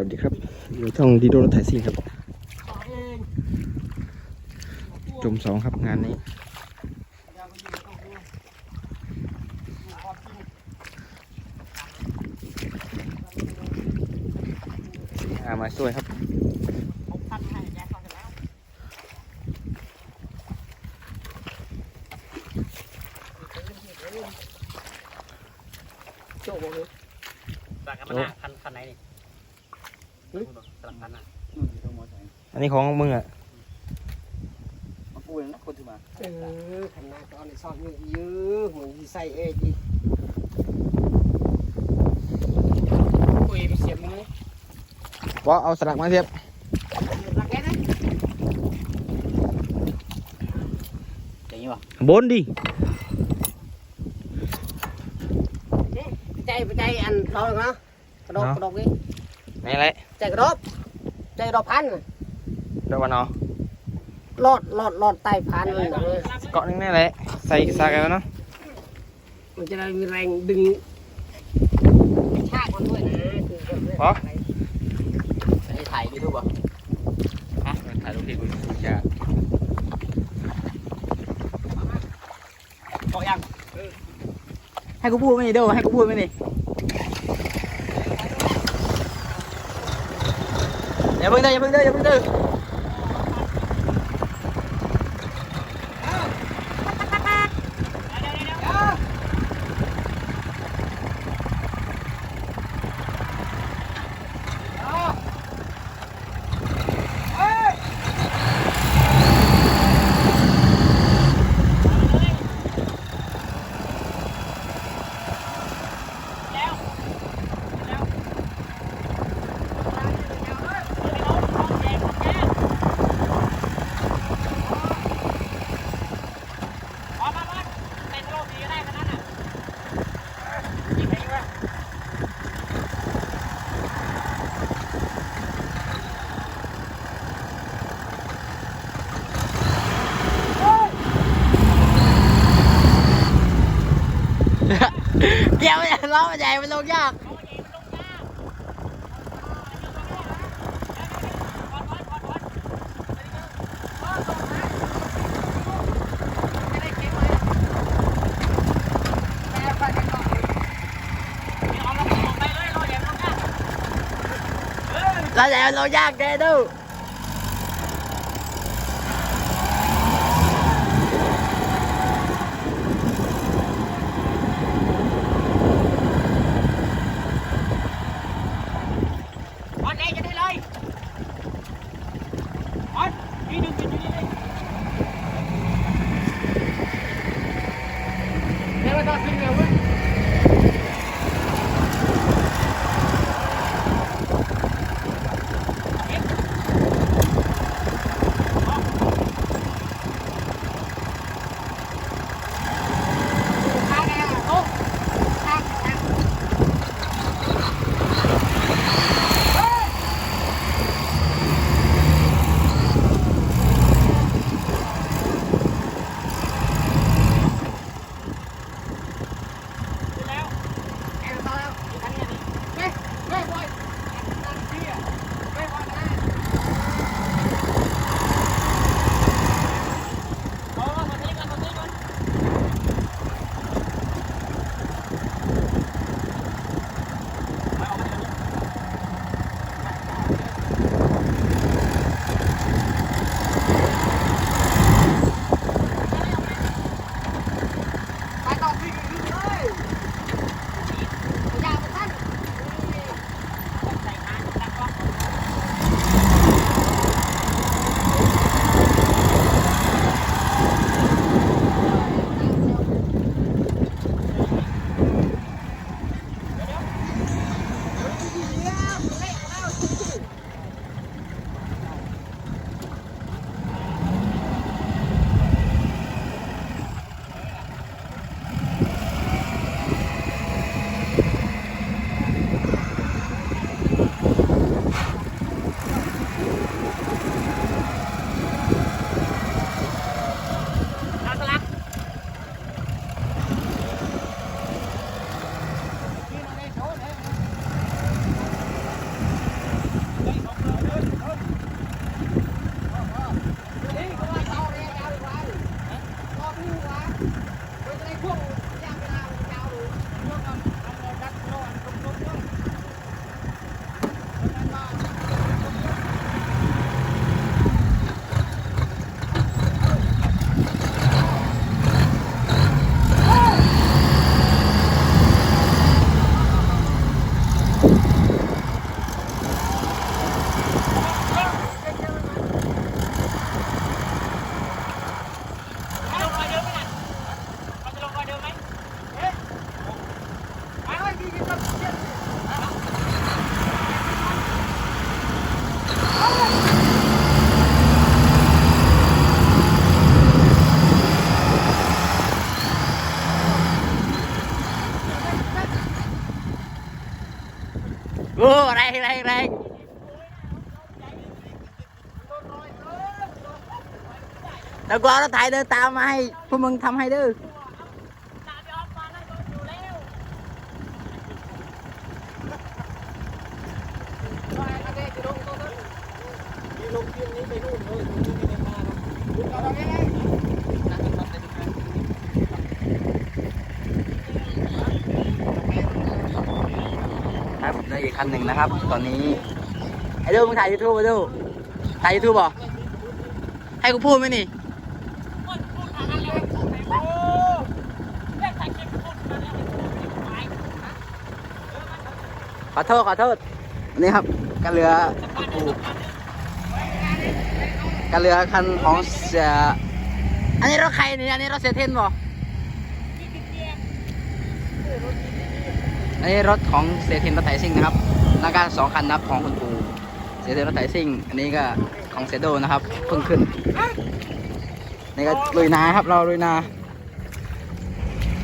วัสดีครับอยู่ช่องดีโดรถไถซิ่งครับจมสองครับงานนี้ สี่ห้ามาช่วยครับโจ้บอกเลย สลักกันหน้าอันนี้ของมึงอะมาปูนะคนที่มาเออขันหน้าตอนในซอกนี่เยอะเหมือนใส่เอจีปุยไปเสียบมึงเลยว่าเอาสลักมาเทียบรักแค่นั้นอย่างนี้ป่ะบนดิใจไปใจอันเราเนาะกระดกกระดกนี่ นี่แหละใจกระดกใจกระดกพันเดี๋ยววันเอาลอดลอดลอดใต้พันเลยเกาะนึงนี่แหละใส่สากกันเนาะมันจะได้มีแรงดึงชากมันด้วยนะคืออ๋อไอ้ถ่ายยูทูบป่ะฮะถ่ายรูปที่กูจะบอกยังให้กูพูดไหมนี่เด้อให้กูพูดไหมนี่ อย่าเพิ่งเด้ออย่าเพิ่งเด้ออย่าเพิ่งเด้อ เกี่ยวไม่ ล้อมันใหญ่มันลงยากเราจะเอาเรายากแกดู อ้แรงแรงแรงแล้วกูเอารถไถเดินตามมาให้พวกมึงทำให้ดื้อลงเที่ยงนี้ไปนู่นเลยตรงนี้ไม่ได้มาหรอกคุณเอาไงไง คันหนึ่งนะครับ ตอนนี้ไอ้ดูมึงถ่ายยูทูบไอ้ดูถ่ายยูทูบบอกให้กูพูดไหมนี่ขอโทษขอโทษนนี้ครับกันเรือกันเรือคันของเสียอันนี้รถใครนี่อันนี้รถเสียเทนบอ นนี้รถของเสียเทนรถไถซิ่งนะครับนักการสองคันนับของคุณปูเสียเทนรถไถซิ่ง อันนี้ก็ของเซโดนะครับเพิ่งขึ้นนี่ก็ลุยนาครับเราลุยนา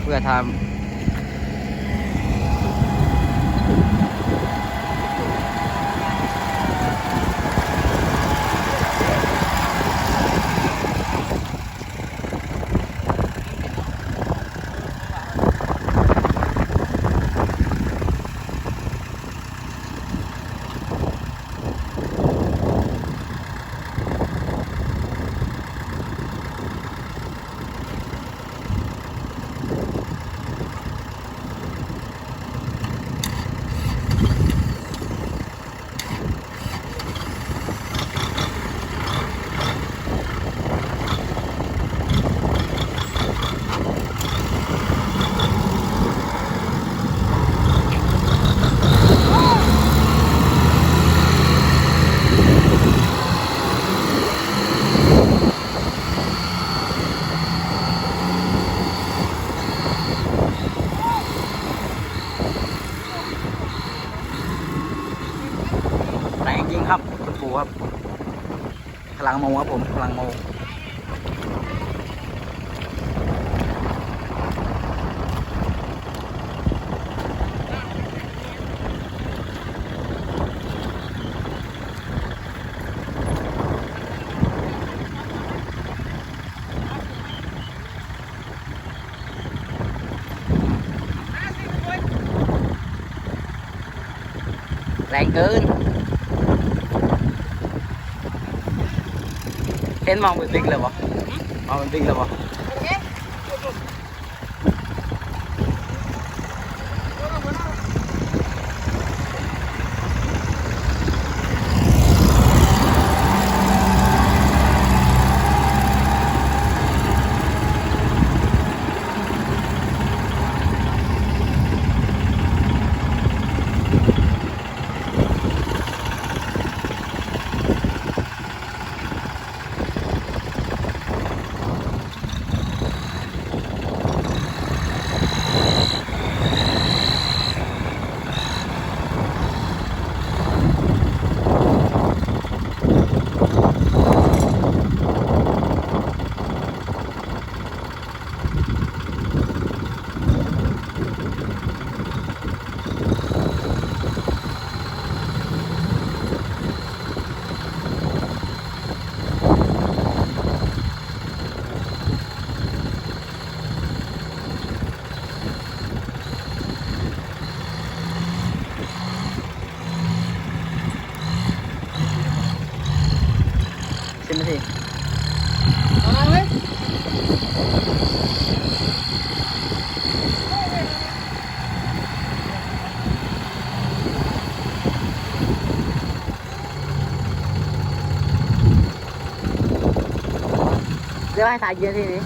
เพื่อทำ แรงจริง ครับพลังโมครับผมพลังโมแรงเกิน เห็นมองเป็นบิ๊กเลยวะมองเป็นบิ๊กเลยวะสิบนาที เอาไว้ เดี๋ยวให้ถ่ายกี่นาทีนี้